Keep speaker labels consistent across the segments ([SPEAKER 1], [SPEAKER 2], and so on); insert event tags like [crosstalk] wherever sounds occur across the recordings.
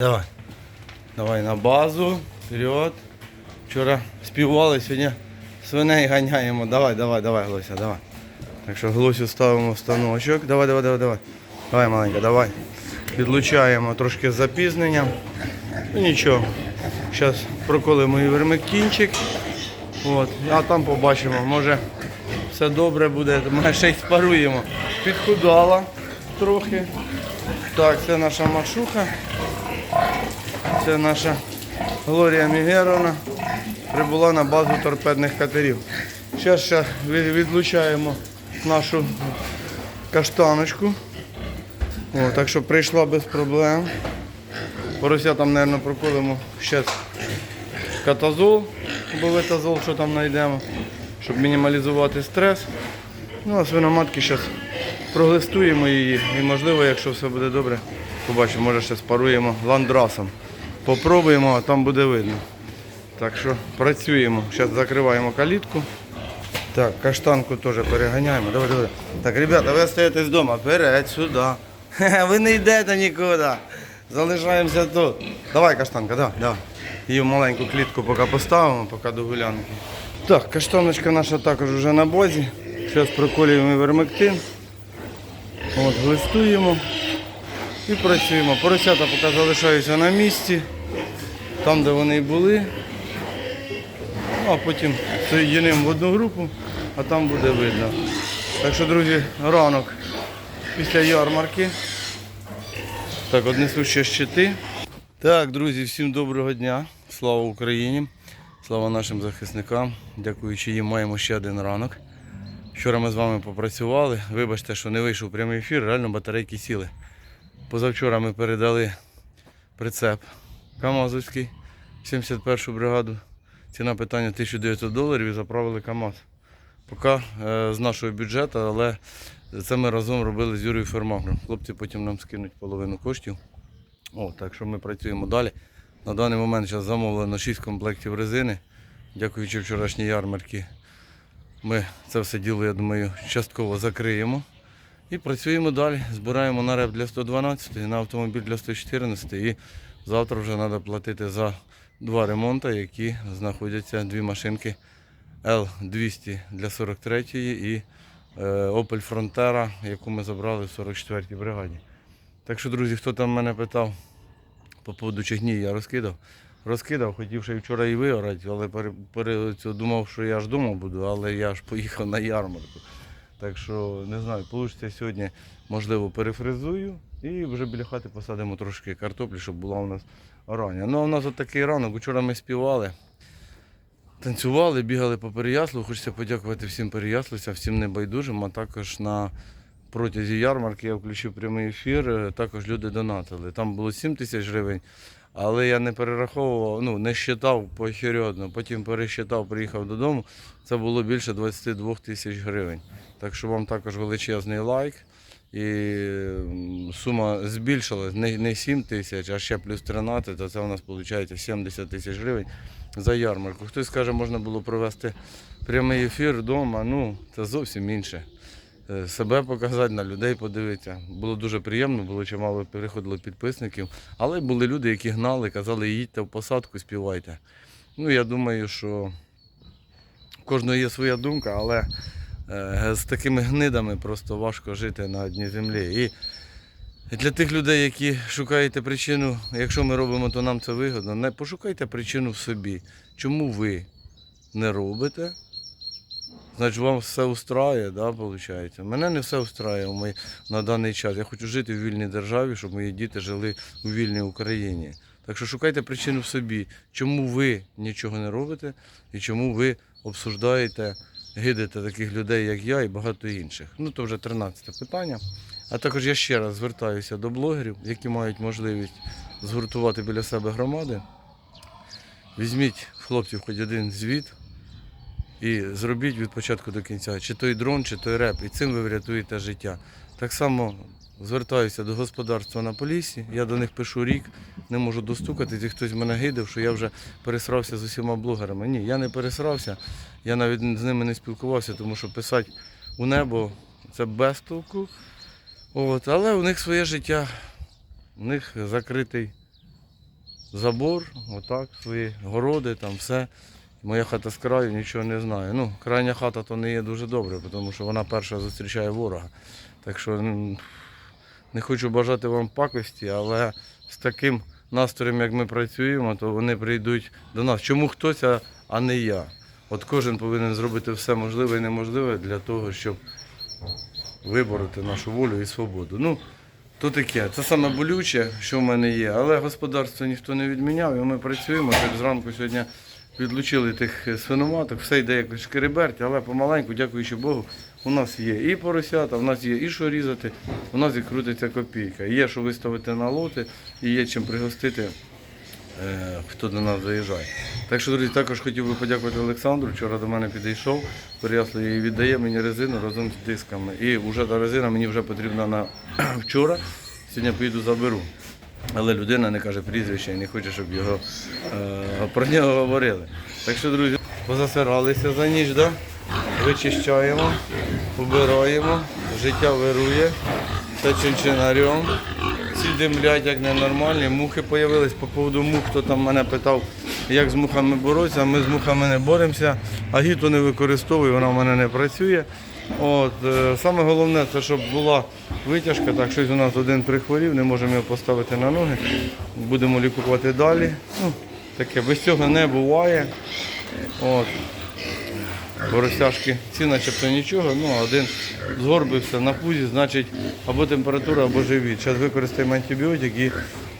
[SPEAKER 1] Давай. Давай на базу. Вперед. Вчора співали, сьогодні свиней ганяємо. Давай, давай, давай, Глося, давай. Так що Глосю ставимо в станочок. Давай, давай, давай, давай. Давай, маленька, давай. Підлучаємо трошки з запізненням. Ну нічого. Зараз проколимо і вермектинчик. От. А там побачимо, може все добре буде, ми ще й спаруємо. Підхудала трохи. Так, це наша машуха. Це наша Глорія Мігеровна. Прибула на базу торпедних катерів. Зараз ще відлучаємо нашу каштаночку. О, так що прийшла без проблем. Поросятам, мабуть, проколимо ще катазол, болетазол, що там знайдемо, щоб мінімалізувати стрес. Ну, а свиноматки зараз проглистуємо її і можливо, якщо все буде добре, побачимо, може ще спаруємо ландрасом. Попробуємо, а там буде видно. Так що працюємо. Зараз закриваємо калітку. Так, каштанку теж переганяємо. Давай, давай. Так, ребята, ви остаєтесь вдома. Вперед, сюди. Ви не йдете нікуди. Залишаємося тут. Давай, каштанка, давай, давай. Її в маленьку клітку поки поставимо, поки до гулянки. Так, каштаночка наша також вже на базі. Зараз проколюємо вермектин. От, глистуємо і працюємо. Поросята поки залишаються на місці, там, де вони були. Ну, а потім соєдинимо в одну групу, а там буде видно. Так що, друзі, ранок після ярмарки. Так, однесу ще щити. Так, друзі, всім доброго дня. Слава Україні! Слава нашим захисникам. Дякуючи їм, маємо ще один ранок. Вчора ми з вами попрацювали. Вибачте, що не вийшов прямий ефір, реально батарейки сіли. Позавчора ми передали прицеп Камазовський, 71 бригаду. Ціна питання 1900 доларів і заправили КАМАЗ. Поки е, з нашого бюджету, але це ми разом робили з Юрією Фермагром. Хлопці потім нам скинуть половину коштів. О, так що ми працюємо далі. На даний момент зараз замовлено 6 комплектів резини. Дякуючи вчорашній ярмарці. Ми це все діло, я думаю, частково закриємо. І працюємо далі. Збираємо на реп для 112, на автомобіль для 114. І завтра вже треба платити за два ремонти, які знаходяться дві машинки L200 для 43-ї і е, Opel Frontera, яку ми забрали в 44-й бригаді. Так що, друзі, хто там мене питав по поводу чигні, я розкидав. Розкидав, хотів ще вчора і виорати, але пере, думав, що я ж вдома буду, але я ж поїхав на ярмарку. Так що не знаю, вийде сьогодні, можливо, перефризую і вже біля хати посадимо трошки картоплі, щоб була у нас рання. Ну, у нас от такий ранок. Вчора ми співали, танцювали, бігали по Переяславу. Хочеться подякувати всім переяславцям, всім небайдужим, а також на протязі ярмарки я включив прямий ефір. Також люди донатили. Там було 7 тисяч гривень. Але я не перераховував, ну не считав поочередно. Потім пересчитав, приїхав додому. Це було більше 22 тисяч гривень. Так що вам також величезний лайк. І сума збільшилась не, не 7 тисяч, а ще плюс 13, то це у нас виходить 70 тисяч гривень за ярмарку. Хтось скаже, можна було провести прямий ефір вдома. Ну, це зовсім інше. Е, Себе показати, на людей подивитися. Було дуже приємно, було чимало переходило підписників. Але були люди, які гнали, казали, їдьте в посадку, співайте. Ну, я думаю, що у кожного є своя думка, але з такими гнидами просто важко жити на одній землі. І для тих людей, які шукаєте причину, якщо ми робимо, то нам це вигодно, не пошукайте причину в собі. Чому ви не робите? Значить, вам все устраює, да, виходить? Мене не все устраює в на даний час. Я хочу жити в вільній державі, щоб мої діти жили у вільній Україні. Так що шукайте причину в собі, чому ви нічого не робите і чому ви обсуждаєте, гидите таких людей, як я, і багато інших. Ну, то вже 13 питання. А також я ще раз звертаюся до блогерів, які мають можливість згуртувати біля себе громади. Візьміть хлопців хоч один звіт і зробіть від початку до кінця, чи той дрон, чи той реп, і цим ви врятуєте життя. Так само звертаюся до господарства на полісі. Я до них пишу рік, не можу достукатись, і хтось мене гидав, що я вже пересрався з усіма блогерами. Ні, я не пересрався, я навіть з ними не спілкувався, тому що писати у небо це без толку. От, але у них своє життя, у них закритий забор, отак, свої городи, там все. Моя хата з краю, нічого не знаю. Ну, крайня хата то не є дуже добре, тому що вона перша зустрічає ворога. Так що не хочу бажати вам пакості, але з таким настроєм, як ми працюємо, то вони прийдуть до нас. Чому хтось, а- не я? От кожен повинен зробити все можливе і неможливе для того, щоб вибороти нашу волю і свободу. Ну, то таке. Це саме болюче, що в мене є. Але господарство ніхто не відміняв, і ми працюємо. Так зранку сьогодні відлучили тих свиноматок, все йде якось шкереберть, але помаленьку, дякуючи Богу, у нас є і поросята, у нас є і що різати, у нас і крутиться копійка. Є що виставити на лоти, і є чим пригостити е, хто до нас заїжджає. Так що, друзі, також хотів би подякувати Олександру. Вчора до мене підійшов, Переяслав і віддає мені резину разом з дисками. І вже та резина мені вже потрібна на [clears throat] вчора. Сьогодні поїду заберу. Але людина не каже прізвище і не хоче, щоб його е, про нього говорили. Так що, друзі, позасиралися за ніч, да? Вичищаємо, убираємо, життя вирує, все чинчинарем. Всі димлять як ненормальні, мухи з'явились по поводу мух, хто там мене питав, як з мухами боротися, ми з мухами не боремося, агіту не використовую, вона в мене не працює. От, е, саме головне, це щоб була витяжка, так щось у нас один прихворів, не можемо його поставити на ноги. Будемо лікувати далі. Ну, таке, без цього не буває. От. Боросяшки ці начебто нічого, ну один згорбився на пузі, значить або температура, або живіт. Зараз використаємо антибіотик і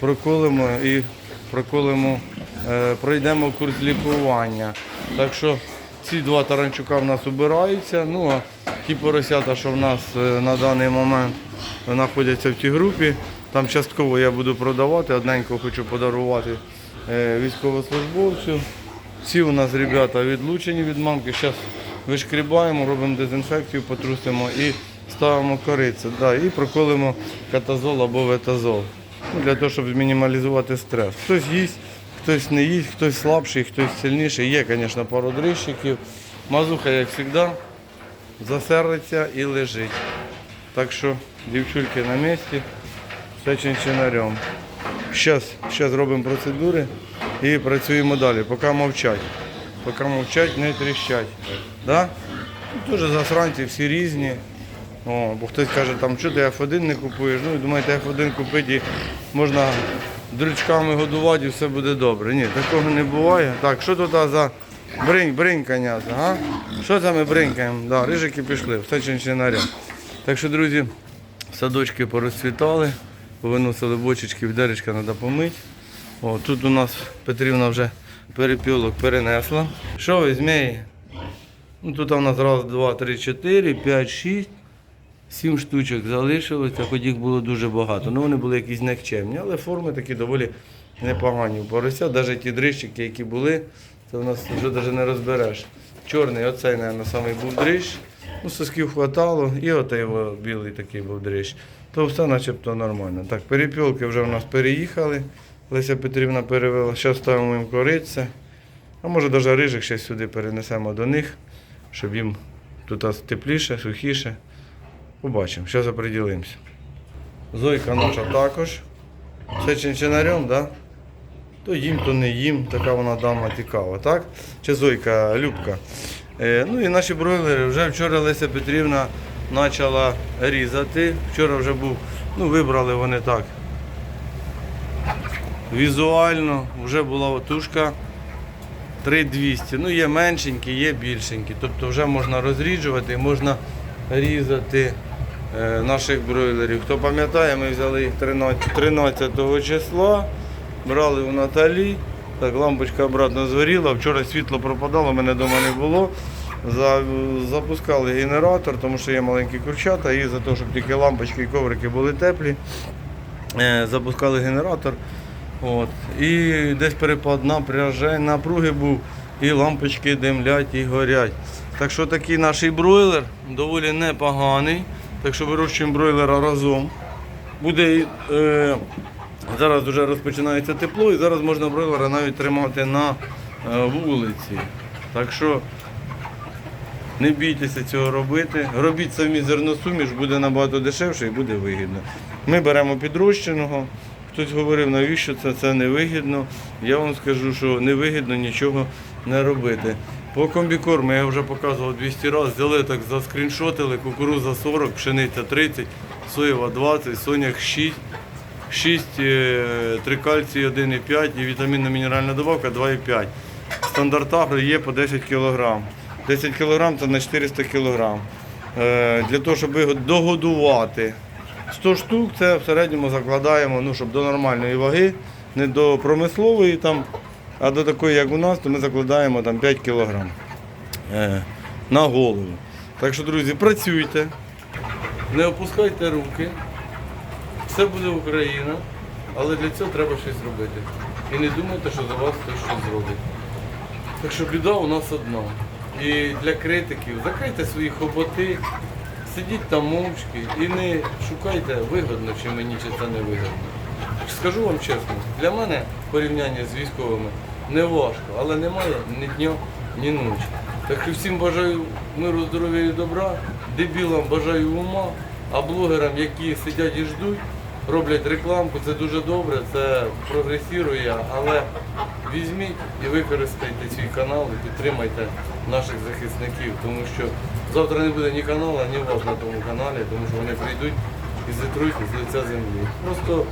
[SPEAKER 1] проколимо і проколимо, е, пройдемо курс лікування. Так що ці два таранчука в нас убираються. Ну а ті поросята, що в нас е, на даний момент знаходяться в тій групі, там частково я буду продавати, одненько хочу подарувати е, військовослужбовцю. Всі у нас ребята відлучені від мамки. Зараз вишкрібаємо, робимо дезінфекцію, потрусимо і ставимо корицю. Да, і проколимо катазол або ветазол. Ну, для того, щоб мінімалізувати стрес. Хтось їсть, хтось не їсть, хтось слабший, хтось сильніший. Є, звісно, пару дрищиків. Мазуха, як завжди, засерлиться і лежить. Так що дівчульки на місці, все чинчинарем. Зараз робимо процедури і працюємо далі. Поки мовчать. Поки мовчать, не тріщать. Да? Дуже засранці, всі різні. О, бо хтось каже, там, що ти F1 не купуєш. Ну, і думаєте, F1 купити можна дрючками годувати і все буде добре. Ні, такого не буває. Так, що тут за бринь, бринькання? А? Що це ми бринькаємо? Да, рижики пішли, все чинчинарем. Так що, друзі, садочки порозцвітали, повиносили бочечки, відеречка треба помити. О, тут у нас Петрівна вже перепілок перенесла. Що ви, змії? Ну, тут у нас раз, два, три, чотири, п'ять, шість, сім штучок залишилося, хоч їх було дуже багато. Ну, вони були якісь никчемні, але форми такі доволі непогані. У порося, навіть ті дрищики, які були, це у нас вже навіть не розбереш. Чорний, оцей, мабуть, самий був дрищ. Ну, сосків хватало, і отей білий такий був дрищ. То все начебто нормально. Так, перепілки вже у нас переїхали. Леся Петрівна перевела. Зараз ставимо їм кориця. А може навіть рижик ще сюди перенесемо до них, щоб їм тут тепліше, сухіше. Побачимо, зараз оприділимося. Зойка наша також. Все чинчинарем? Да? То їм, то не їм. Така вона дама цікава, так? Чи Зойка, Любка. Е, ну і наші бройлери вже вчора Леся Петрівна почала різати. Вчора вже був, ну вибрали вони так. Візуально вже була отушка 3200. Ну, є меншенькі, є більшенькі. Тобто вже можна розріджувати, можна різати е, наших бройлерів. Хто пам'ятає, ми взяли їх 13, 13 числа, брали у Наталі. Так, лампочка обратно згоріла. Вчора світло пропадало, мене вдома не було. За- Запускали генератор, тому що є маленькі курчата, і за те, щоб тільки лампочки і коврики були теплі. Е, запускали генератор. От. І десь перепад напряжень, напруги був, і лампочки димлять і горять. Так що такий наш бройлер доволі непоганий. Так що вирощуємо бройлера разом. Буде, е, зараз вже розпочинається тепло і зараз можна бройлера навіть тримати на е, вулиці. Так що не бійтеся цього робити. Робіть самі зерносуміш, буде набагато дешевше і буде вигідно. Ми беремо підрощеного. Хтось говорив, навіщо це, це невигідно. Я вам скажу, що невигідно нічого не робити. По комбікорму я вже показував 200 разів, взяли так, заскріншотили, кукуруза 40, пшениця 30, соєва 20, соняк 6, 6, 3 кальцій 1,5 і вітамінна мінеральна добавка 2,5. Стандарт агро є по 10 кг. 10 кг це на 400 кг. Е, Для того, щоб його догодувати. 100 штук це в середньому закладаємо, ну, щоб до нормальної ваги, не до промислової, там, а до такої, як у нас, то ми закладаємо там, 5 кг е, на голову. Так що, друзі, працюйте, не опускайте руки. Все буде Україна, але для цього треба щось зробити. І не думайте, що за вас хтось щось зробить. Так що біда у нас одна. І для критиків закрийте свої хоботи, сидіть там мовчки і не шукайте вигодно, чи мені, чи це не вигодно. Скажу вам чесно, для мене порівняння з військовими не важко, але немає ні дня, ні ночі. Так що всім бажаю миру, здоров'я і добра, дебілам бажаю ума, а блогерам, які сидять і ждуть, роблять рекламку, це дуже добре, це прогресує, але візьміть і використайте свій канал і підтримайте наших захисників, тому що завтра не буде ні каналу, ні вас на тому каналі, тому що вони прийдуть і зітруть з лиця землі. Просто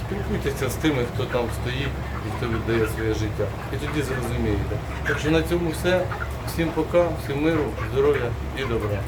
[SPEAKER 1] спілкуйтеся з тими, хто там стоїть і хто віддає своє життя. І тоді зрозумієте. Так що на цьому все. Всім пока, всім миру, здоров'я і добра.